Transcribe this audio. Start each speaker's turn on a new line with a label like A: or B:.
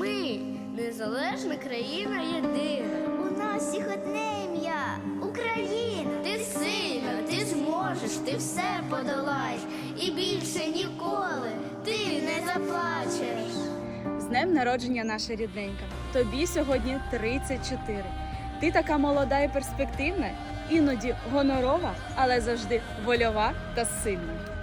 A: Ми незалежна країна єдина.
B: У нас всіх одне ім'я Україна.
A: Ти сильна, ти зможеш, ти все подолаєш. І більше ніколи ти не заплачеш.
C: З днем народження наша рідненька. Тобі сьогодні 34. Ти така молода і перспективна, іноді гонорова, але завжди вольова та сильна.